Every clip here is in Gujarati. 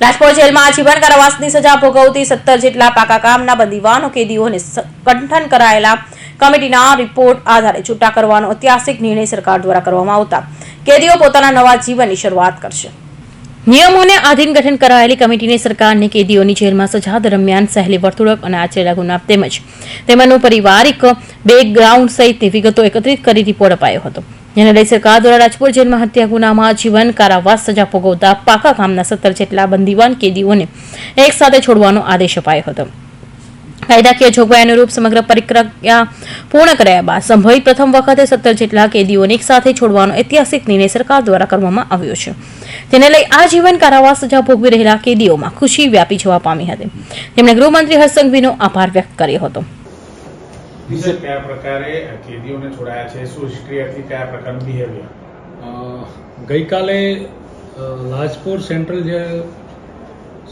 રાજકોટ જેલમાં આજીવન કારાવાસની સજા ભોગવતી સત્તર જેટલા પાકા કામના બંદીવાનો કેદીઓને કંઠન કરાયેલા કમિટીના રિપોર્ટ આધારે છૂટા કરવાનો ઐતિહાસિક નિર્ણય સરકાર દ્વારા કરવામાં આવતા. કેદીઓ પોતાના નવા જીવનની શરૂઆત કરશે. નિયમોને આધીન ગઠન કરાયેલી કમિટીને સરકારને કેદીઓની જેલમાં સજા દરમિયાન સહેલી વર્તુળક અને આચરેલા ગુના તેમજ તેમનું પારિવારિક બેકગ્રાઉન્ડ સહિતની વિગતો એકત્રિત કરી રિપોર્ટ અપાયો હતો. જેને લઈ સરકાર દ્વારા રાજકોટ જેલમાં હત્યા ગુનામાં જીવન, કારાવાસ સજા ભોગવતા પાકા ગામના સત્તર જેટલા બંદીવાન કેદીઓને એક સાથે છોડવાનો આદેશ અપાયો હતો. કાયદાકીય જોગવાઈ અનુરૂપ સમગ્ર પ્રક્રિયા પૂર્ણ કરાયા બાદ સંભવિત પ્રથમ વખતે સત્તર જેટલા કેદીઓને એક સાથે છોડવાનો ઐતિહાસિક નિર્ણય સરકાર દ્વારા કરવામાં આવ્યો છે. તેને લઈ આજીવન કારાવાસ સજા ભોગવી રહેલા કેદીઓમાં ખુશી વ્યાપી જવા પામી હતી. તેમણે ગૃહમંત્રી હર્ષ સંઘવીનો આભાર વ્યક્ત કર્યો હતો. વિશે કયા પ્રકારે કેદીઓને છોડાયા છે? શું હિસ્ટ્રી હતી કયા પ્રકારનું બિહેવિયર ગઈકાલે લાજપોર સેન્ટ્રલ જેલ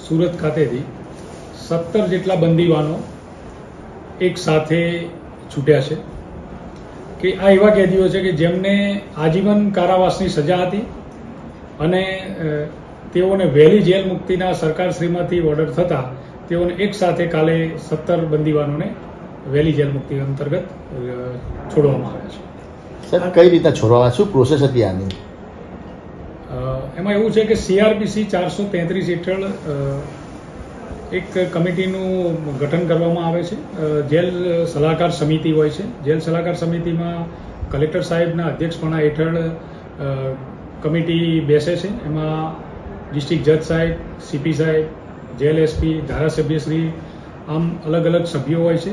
સુરત ખાતેથી સત્તર જેટલા બંદીવાનો એક સાથે છૂટ્યા છે. કે આ એવા કેદીઓ છે કે જેમને આજીવન કારાવાસની સજા હતી અને તેઓને વહેલી જેલ મુક્તિના સરકારશ્રીમાંથી ઓર્ડર થતાં તેઓને એક સાથે કાલે સત્તર બંદીવાનોને વહેલી જેલ મુક્તિ અંતર્ગત છોડવામાં આવ્યા છે. સર કઈ રીતના છોડવામાં શું પ્રોસેસ હતી આની? એમાં એવું છે કે સીઆરપીસી ચારસો તેત્રીસ હેઠળ એક કમિટીનું ગઠન કરવામાં આવે છે. જેલ સલાહકાર સમિતિ હોય છે. જેલ સલાહકાર સમિતિમાં કલેક્ટર સાહેબના અધ્યક્ષપણા હેઠળ કમિટી બેસે છે. એમાં ડિસ્ટ્રિક્ટ જજ સાહેબ સીપી સાહેબ જેલ એસપી ધારાસભ્યશ્રી આમ અલગ અલગ સભ્યો હોય છે.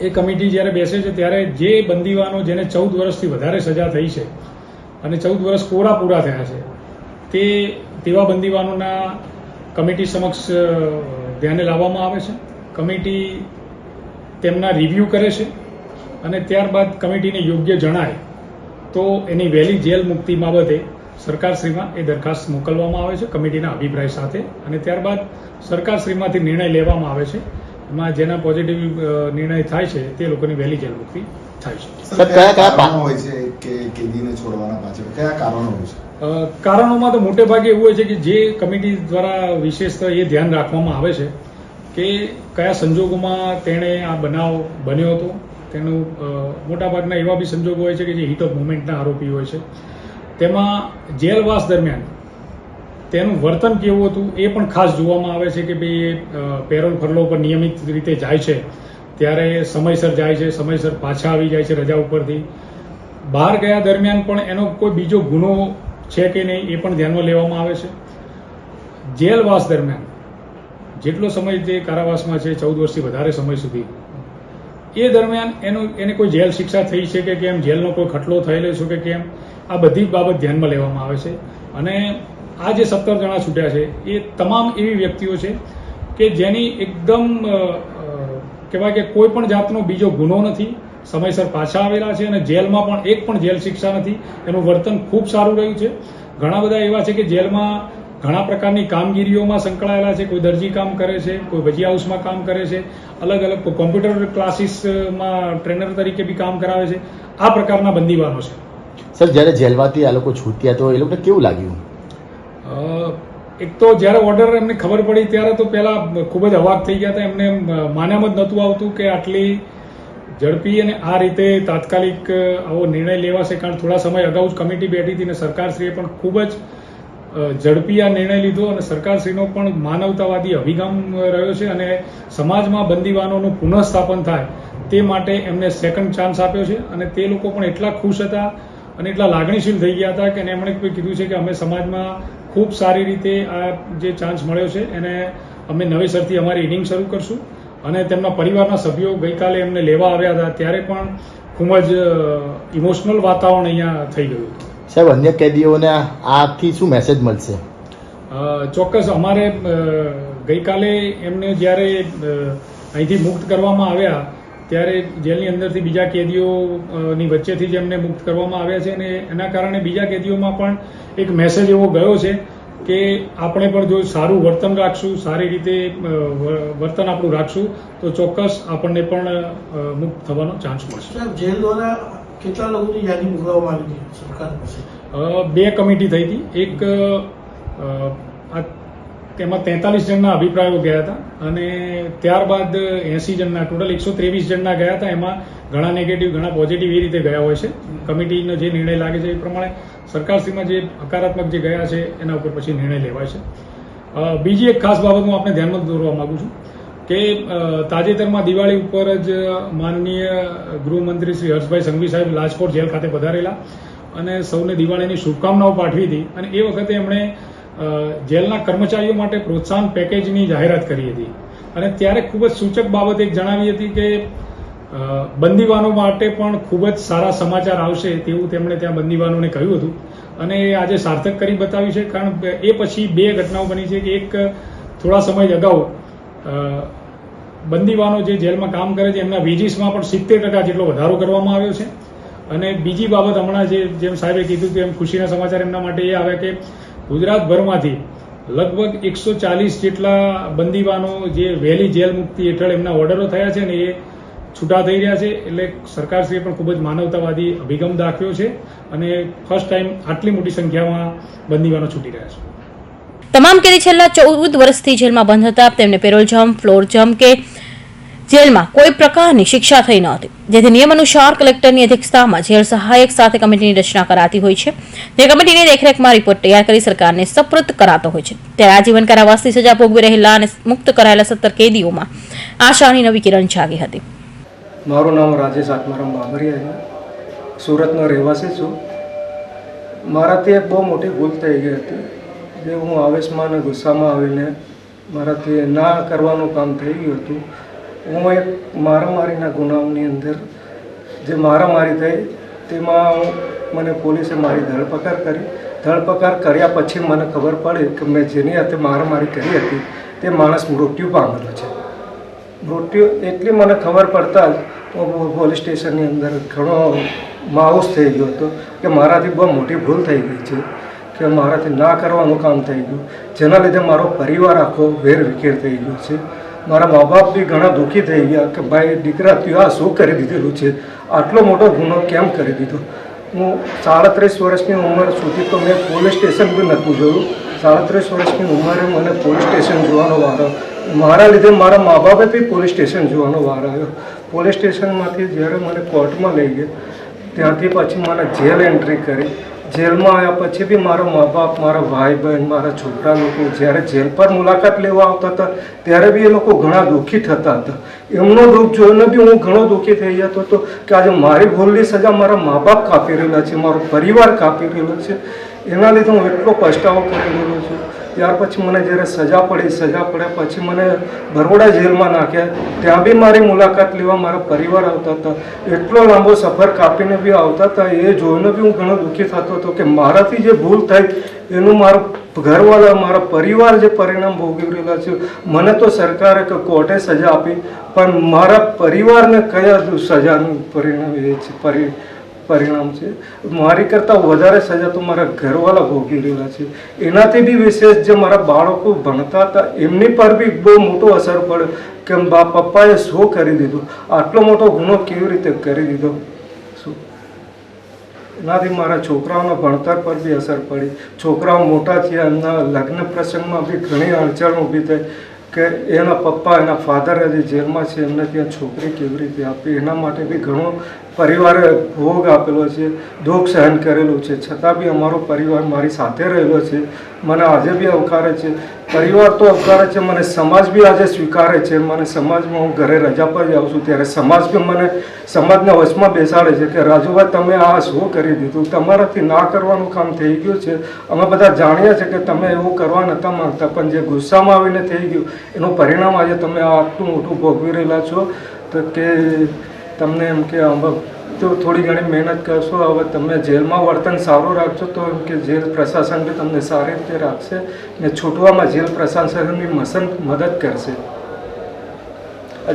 એ કમિટી જ્યારે બેસે છે, ત્યારે જે બંદીવાનો જેને ચૌદ વર્ષથી વધારે સજા થઈ છે અને ચૌદ વર્ષ કોરા પૂરા થયા છે, તે તેવા બંદીવાનોના કમિટી સમક્ષ ધ્યાને લાવવામાં આવે છે. કમિટી તેમના રિવ્યૂ કરે છે અને ત્યારબાદ કમિટીને યોગ્ય જણાય તો એની વહેલી જેલ મુક્તિ બાબતે સરકારશ્રીમાં એ દરખાસ્ત મોકલવામાં આવે છે, કમિટીના અભિપ્રાય સાથે અને ત્યારબાદ સરકારશ્રીમાંથી નિર્ણય લેવામાં આવે છે. એમાં જેના પોઝિટિવ નિર્ણય થાય છે તે લોકોની વહેલી જેલ મુક્તિ થાય છે. સર, કયા કયા કારણો હોય છે કે કેદીને છોડવાના પાછળ? કયા કારણો હોય છે? કારણોમાં તો મોટે ભાગે એવું હોય છે કે જે કમિટી દ્વારા વિશેષ એ ધ્યાન રાખવામાં આવે છે કે કયા સંજોગોમાં તેણે આ બનાવ બન્યો હતો. તેનું મોટાભાગના એવા બી સંજોગો હોય છે કે જે હિટ ઓફ મુવમેન્ટના આરોપી હોય છે. તેમાં જેલવાસ દરમિયાન તેનું વર્તન કેવું હતું એ પણ ખાસ જોવામાં આવે છે કે ભાઈ પેરોલ ફરલો પર નિયમિત રીતે જાય છે. ત્યારે સમયસર જાય છે, સમયસર પાછા આવી જાય છે રજા ઉપરથી. બહાર ગયા દરમિયાન પણ એનો કોઈ બીજો ગુનો છે કે નહીં એ પણ ધ્યાનમાં લેવામાં આવે છે. જેલવાસ દરમિયાન જેટલો સમય તે કારાવાસમાં છે, ચૌદ વર્ષથી વધારે સમય સુધી, એ દરમિયાન એનું, એને કોઈ જેલ શિક્ષા થઈ છે કે કેમ? જેલનો કોઈ ખટલો થયેલો છે કે કેમ? આ બધી બાબત ધ્યાનમાં લેવામાં આવે છે. અને આ જે સત્તર જણા છૂટ્યા છે, એ તમામ એવી વ્યક્તિઓ છે કે જેની એકદમ કહેવાય કે કોઈ પણ જાતનો બીજો ગુનો નથી. સમયસર પાછા આવેલા છે અને જેલમાં પણ એક પણ જેલ શિક્ષા નથી. એનું વર્તન ખૂબ સારું રહ્યું છે. ઘણા બધા એવા છે કે જેલમાં ઘણા પ્રકારની કામગીરીઓમાં સંકળાયેલા છે. કોઈ દરજી કામ કરે છે, કોઈ ભજી હાઉસમાં કામ કરે છે. અલગ અલગ કોમ્પ્યુટર ક્લાસીસમાં ટ્રેનર તરીકે બી કામ કરાવે છે. આ પ્રકારના બંદીવાનો છે. સર, જ્યારે જેલમાંથી આ લોકો છૂટ્યા તો એ લોકોને કેવું લાગ્યું? એક તો જ્યારે ઓર્ડર એમને ખબર પડી ત્યારે તો પહેલાં ખૂબ જ અવાક થઈ ગયા હતા. એમને એમ માન્યામાં જ નહોતું આવતું કે આટલી ઝડપી અને આ રીતે તાત્કાલિક આવો નિર્ણય લેવાશે. કારણ થોડા સમય અગાઉ જ કમિટી બેઠી હતી અને સરકારશ્રીએ પણ ખૂબ જ ઝડપી આ નિર્ણય લીધો અને સરકારશ્રીનો પણ માનવતાવાદી અભિગમ રહ્યો છે અને સમાજમાં બંદીવાનોનું પુનઃસ્થાપન થાય તે માટે એમને સેકન્ડ ચાન્સ આપ્યો છે. અને તે લોકો પણ એટલા ખુશ હતા અને એટલા લાગણીશીલ થઈ ગયા હતા કે એમણે કીધું છે કે અમે સમાજમાં ખૂબ સારી રીતે આ જે ચાન્સ મળ્યો છે એને અમે નવેસરથી અમારી ઇનિંગ શરૂ કરશું. અને તેમના પરિવારના સભ્યો ગઈકાલે એમને લેવા આવ્યા હતા ત્યારે પણ ખૂબ જ ઇમોશનલ વાતાવરણ અહીંયા થઈ ગયું સાહેબ અન્ય કેદીઓને આથી શું મેસેજ મળશે? ચોક્કસ અમારે ગઈકાલે એમને જ્યારે અહીંથી મુક્ત કરવામાં આવ્યા ત્યારે જેલની અંદરથી બીજા કેદીઓની વચ્ચેથી જ એમને મુક્ત કરવામાં આવ્યા છે અને એના કારણે બીજા કેદીઓમાં પણ એક મેસેજ એવો ગયો છે કે આપણે પણ જો સારું વર્તન રાખશું સારી રીતે વર્તન આપણું રાખશું તો ચોક્કસ આપણને પણ મુક્ત થવાનો ચાન્સ મળશે. જેલ દ્વારા કેટલા લોકોની યાદી મોકલવામાં આવી હતી સરકાર પાસે? બે કમિટી થઈ હતી. એક આ તેમાં તેતાલીસ જણના અભિપ્રાયો ગયા હતા અને ત્યારબાદ એંસી જણના, ટોટલ એકસો ત્રેવીસ જણના ગયા હતા. એમાં ઘણા નેગેટિવ ઘણા પોઝિટિવ એ રીતે ગયા હોય છે. કમિટીનો જે નિર્ણય લાગે છે એ પ્રમાણે સરકારશ્રીમાં જે હકારાત્મક જે ગયા છે એના ઉપર પછી નિર્ણય લેવાય છે. બીજી એક ખાસ બાબત હું આપણે ધ્યાનમાં દોરવા માંગુ છું કે તાજેતરમાં દિવાળી ઉપર જ માનનીય ગૃહમંત્રી શ્રી હર્ષભાઈ સંઘવી સાહેબ રાજકોટ જેલ ખાતે પધારેલા અને સૌને દિવાળીની શુભકામનાઓ પાઠવી હતી. અને એ વખતે એમણે જેલના કર્મચારીઓ માટે પ્રોત્સાહન પેકેજની જાહેરાત કરી હતી. અને ત્યારે ખૂબ જ સૂચક બાબત એક જણાવી હતી કે બંદીવાનો માટે પણ ખૂબ જ સારા સમાચાર આવશે તેવું તેમણે ત્યાં બંદીવાનોને કહ્યું હતું. અને એ આજે સાર્થક કરી બતાવ્યું છે. કારણ એ પછી બે ઘટનાઓ બની છે કે એક થોડા સમય અગાઉ બંદીવાનો જે જેલમાં કામ કરે છે એમના વેજીસમાં પણ સિત્તેર ટકા જેટલો વધારો કરવામાં આવ્યો છે. અને બીજી બાબત હમણાં જે જેમ સાહેબે કીધું કે એમ ખુશીના સમાચાર એમના માટે એ આવ્યા કે ગુજરાતભરમાંથી લગભગ એકસો ચાલીસ જેટલા બંદીવાનો જે વહેલી જેલ મુક્તિ હેઠળ એમના ઓર્ડરો થયા છે ને એ છૂટા થઈ રહ્યા છે એટલે સરકારશ્રીએ પણ ખૂબ જ માનવતાવાદી અભિગમ દાખવ્યો છે અને ફર્સ્ટ ટાઈમ આટલી મોટી સંખ્યામાં બંદીવાનો છૂટી રહ્યા છે. તમામ કેદી છેલ્લા ચૌદ વર્ષથી જેલમાં બંધ હતા. તેમને પેરોલ જમ્પ, ફ્લોર જમ્પ કે જેલમાં કોઈ પ્રકારની શિક્ષા થઈ નહોતી જેથી નિયમ અનુસાર કલેક્ટરની અધ્યક્ષતામાં જેલ સહાયક સાથે કમિટીની રચના કરાતી હોય છે. જે કમિટીની દેખરેખમાં રિપોર્ટ તૈયાર કરી સરકારને સપ્રત કરાતો હોય છે. ત્યારે આજીવન કારાવાસની સજા ભોગવી રહેલા અને મુક્ત કરાયેલા સત્તર કેદીઓમાં આશાની નવી કિરણ જાગી હતી. મારું નામ રાજેશ આત્મારામ બાબરિયા સુરતનો રહેવાસી છું. મારાથી એક બહુ મોટી ભૂલ થઈ ગઈ હતી. જે હું આવેશમાં અને ગુસ્સામાં આવીને મારાથી ના કરવાનું કામ થઈ ગયું હતું. હું એક મારામારીના ગુનાઓની અંદર જે મારામારી થઈ, તેમાં મને પોલીસે મારી ધરપકડ કરી. ધરપકડ કર્યા પછી મને ખબર પડી કે મેં જેની હાથે મારામારી કરી હતી, તે માણસ મૃત્યુ પામેલો છે. મૃત્યુ એટલી મને ખબર પડતા જ પોલીસ સ્ટેશનની અંદર ઘણો માઉસ થઈ ગયો હતો કે મારાથી બહુ મોટી ભૂલ થઈ ગઈ છે, કે મારાથી ના કરવાનું કામ થઈ ગયું, જેના લીધે મારો પરિવાર આખો વેર વિખેર થઈ ગયો છે. મારા મા બાપ બી ઘણા દુઃખી થઈ ગયા કે ભાઈ, દીકરા તું આ શું કરી દીધેલું છે? આટલો મોટો ગુનો કેમ કરી દીધો? હું સાડત્રીસ વર્ષની ઉંમર સુધી તો મેં પોલીસ સ્ટેશન બી નહોતું જોયું. સાડત્રીસ વર્ષની ઉંમરે મને પોલીસ સ્ટેશન જોવાનો વારો મારા લીધે મારા મા બાપે બી પોલીસ સ્ટેશન જોવાનો વારો આવ્યો. પોલીસ સ્ટેશનમાંથી જ્યારે મને કોર્ટમાં લઈ ગયા, ત્યાંથી પછી મને જેલ એન્ટ્રી કરી. જેલમાં આવ્યા પછી બી મારા મા બાપ મારા ભાઈ બહેન મારા છોકરા લોકો જ્યારે જેલ પર મુલાકાત લેવા આવતા હતા, ત્યારે બી એ લોકો ઘણા દુઃખી થતા હતા. એમનો દુઃખ જોઈને બી હું ઘણો દુઃખી થઈ જતો હતો કે આજે મારી ભૂલની સજા મારા મા બાપ કાપી રહેલા છે, મારો પરિવાર કાપી રહેલો છે. એના લીધે હું એટલો પસ્તાવો કરી રહ્યો છું. ત્યાર પછી મને જ્યારે સજા પડી, સજા પડ્યા પછી મને બરોડા જેલમાં નાખ્યા. ત્યાં બી મારી મુલાકાત લેવા મારા પરિવાર આવતા હતા. એટલો લાંબો સફર કાપીને બી આવતા હતા. એ જોઈને બી હું ઘણો દુઃખી થતો હતો કે મારાથી જે ભૂલ થઈ, એનું મારું ઘરવાળા, મારા પરિવાર જે પરિણામ ભોગવી રહેલા છે, મને તો સરકારે કે કોર્ટે સજા આપી, પણ મારા પરિવારને કયા સજાનું પરિણામ એ છે, પરિ પરિણામ છે. મારી કરતાં વધારે સજા તો મારા ઘરવાળા ભોગવી રહેલા છે. એનાથી બી વિશેષ જે મારા બાળકો ભણતા હતા, એમની પર બી બહુ મોટો અસર પડ્યો કે બા પપ્પાએ શું કરી દીધું? આટલો મોટો ગુનો કેવી રીતે કરી દીધો? શું? એનાથી મારા છોકરાઓના ભણતર પર બી અસર પડી. છોકરાઓ મોટા થયા, એમના લગ્ન પ્રસંગમાં બી ઘણી અડચણ ઊભી થઈ. કે એના પપ્પા, એના ફાધર હજી જેલમાં છે, એમને ત્યાં છોકરી કેવી રીતે આપી? એના માટે બી ઘણો પરિવારે ભોગ આપેલો છે, દુઃખ સહન કરેલું છે. છતાં બી અમારો પરિવાર મારી સાથે રહેલો છે. મને આજે બી આવકારે છે પરિવાર તો આવકારે છે, મને સમાજ બી આજે સ્વીકારે છે, મને સમાજમાં હું ઘરે રજા પર જાઉં છું, ત્યારે સમાજ બી મને સમાજના વચમાં બેસાડે છે કે રાજુભાઈ તમે આ શું કરી દીધું? તમારાથી ના કરવાનું કામ થઈ ગયું છે. અમે બધા જાણીએ છીએ કે તમે એવું કરવા નહોતા માગતા, પણ જે ગુસ્સામાં આવીને થઈ ગયું, એનું પરિણામ આજે તમે આ આટલું મોટું ભોગવી રહેલા છો. તો કે તમને એમ કે આમાં તો થોડી ઘણી મહેનત કરશો, હવે તમે જેલમાં વર્તન સારું રાખશો તો એમ કે જેલ પ્રશાસન બી તમને સારી રીતે રાખશે ને છૂટવામાં જેલ પ્રશાસનની મસન મદદ કરશે.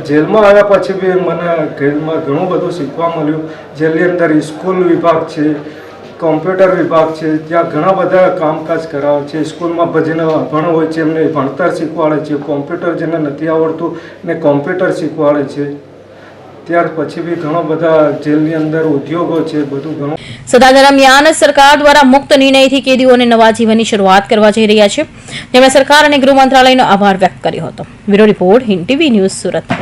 જેલમાં આવ્યા પછી બી મને જેલમાં ઘણું બધું શીખવા મળ્યું. જેલની અંદર સ્કૂલ વિભાગ છે, કોમ્પ્યુટર વિભાગ છે, ત્યાં ઘણા બધા કામકાજ કરાવે છે. સ્કૂલમાં જેને અભણ હોય છે, એમને ભણતર શીખવાડે છે, કોમ્પ્યુટર જેને નથી આવડતું, ને કોમ્પ્યુટર શીખવાડે છે. ત્યાર સરકાર દ્વારા મુક્ત નિર્ણયથી કેદીઓને નવા શરૂઆત કરવા જઈ રહ્યા છે. તેમણે સરકાર અને ગૃહ મંત્રાલયનો આભાર વ્યક્ત કર્યો હતો. Bureau report Hind TV news Surat.